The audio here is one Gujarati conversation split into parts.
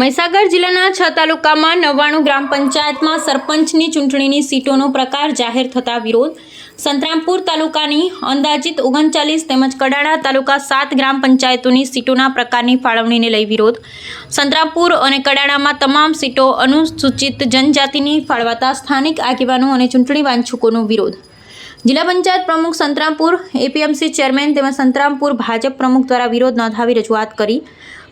મહીસાગર જિલ્લાના છ તાલુકામાં નવ્વાણું ગ્રામ પંચાયતમાં સરપંચની ચૂંટણીની સીટોનો પ્રકાર જાહેર થતા વિરોધ. સંતરામપુર તાલુકાની અંદાજિત ઓગણચાલીસ તેમજ કડાણા તાલુકા સાત ગ્રામ પંચાયતોની સીટોના પ્રકારની ફાળવણીને લઈ વિરોધ. સંતરામપુર અને કડાણામાં તમામ સીટો અનુસૂચિત જનજાતિની ફાળવાતા સ્થાનિક આગેવાનો અને ચૂંટણી વાંચુકોનો વિરોધ. જિલ્લા પંચાયત પ્રમુખ સંતરામપુર, એપીએમસી ચેરમેન તેમજ સંતરામપુર ભાજપ પ્રમુખ દ્વારા વિરોધ નોંધાવી રજૂઆત કરી.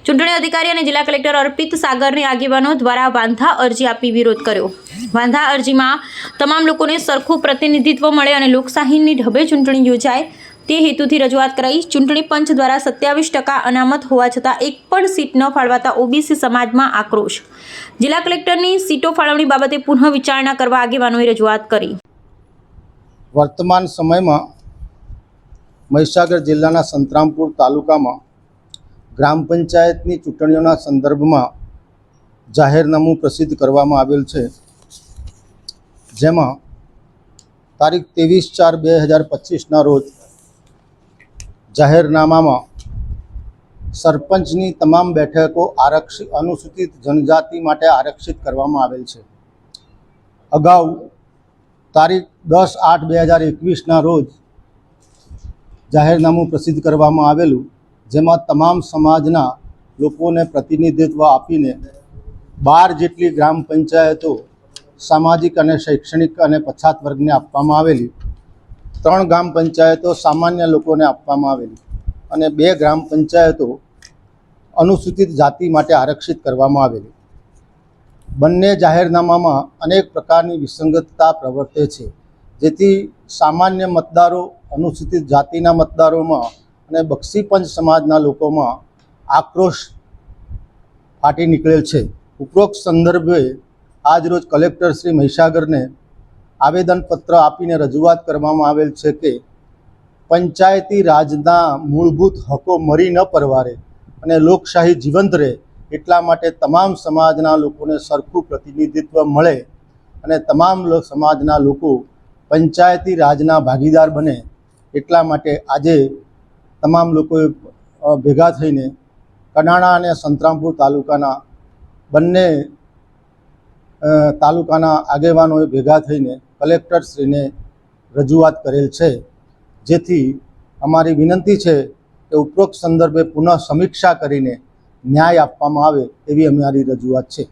ચૂંટણી અધિકારી અને જિલ્લા કલેક્ટર અર્પિત સાગરની આગેવાનો દ્વારા વાંધા અરજી આપી વિરોધ કર્યો. વાંધા અરજીમાં તમામ લોકોને સરખું પ્રતિનિધિત્વ મળે અને લોકશાહીની ઢબે ચૂંટણી યોજાય તે હેતુથી રજૂઆત કરાઈ. ચૂંટણી પંચ દ્વારા સત્યાવીસ ટકા અનામત હોવા છતાં એક પણ સીટ ન ફાળવાતા ઓબીસી સમાજમાં આક્રોશ. જિલ્લા કલેક્ટરની સીટો ફાળવણી બાબતે પુનઃ વિચારણા કરવા આગેવાનોએ રજૂઆત કરી. વર્તમાન સમયમાં મહીસાગર જિલ્લાના સંતરામપુર તાલુકામાં ગ્રામ પંચાયતની ચૂંટણીઓના સંદર્ભમાં જાહેરનામું પ્રસિદ્ધ કરવામાં આવેલ છે. જેમાં તારીખ ત્રેવીસ ચાર બે હજાર પચીસના રોજ જાહેરનામામાં સરપંચની તમામ બેઠકો આરક્ષિત અનુસૂચિત જનજાતિ માટે આરક્ષિત કરવામાં આવેલ છે. અગાઉ તારીખ દસ આઠ બે હજાર એકવીસના રોજ જાહેરનામું પ્રસિદ્ધ કરવામાં આવેલું જેમાં તમામ સમાજના લોકોને પ્રતિનિધિત્વ આપીને બાર જેટલી ગ્રામ પંચાયતો સામાજિક અને શૈક્ષણિક અને પછાત વર્ગને આપવામાં આવેલી, ત્રણ ગ્રામ પંચાયતો સામાન્ય લોકોને આપવામાં આવેલી અને બે ગ્રામ પંચાયતો અનુસૂચિત જાતિ માટે આરક્ષિત કરવામાં આવેલી. બંને જાહેરનામામાં અનેક પ્રકારની વિસંગતતા પ્રવર્તે છે, જેથી સામાન્ય મતદારો અનુસૂચિત જાતિના મતદારોમાં અને બક્ષીપંચ સમાજના લોકોમાં આક્રોશ ફાટી નીકળેલ છે. ઉપરોક્ત સંદર્ભે આજરોજ કલેક્ટર શ્રી મહીસાગરને આવેદનપત્ર આપીને રજૂઆત કરવામાં આવેલ છે કે પંચાયતી રાજના મૂળભૂત હકો મરી ન પરવારે અને લોકશાહી જીવંત રહે એટલા માટે તમામ સમાજના લોકોને સરખું પ્રતિનિધિત્વ મળે અને તમામ સમાજના લોકો પંચાયતી રાજના ભાગીદાર બને એટલા માટે આજે તમામ લોકોએ ભેગા થઈને કડાણા અને સંતરામપુર તાલુકાના બંને તાલુકાના આગેવાનોએ ભેગા થઈને કલેક્ટરશ્રીને રજૂઆત કરેલ છે. જેથી અમારી વિનંતી છે કે ઉપરોક્ત સંદર્ભે પુનઃ સમીક્ષા કરીને ન્યાય આપવામાં આવે એવી અમારી રજૂઆત છે.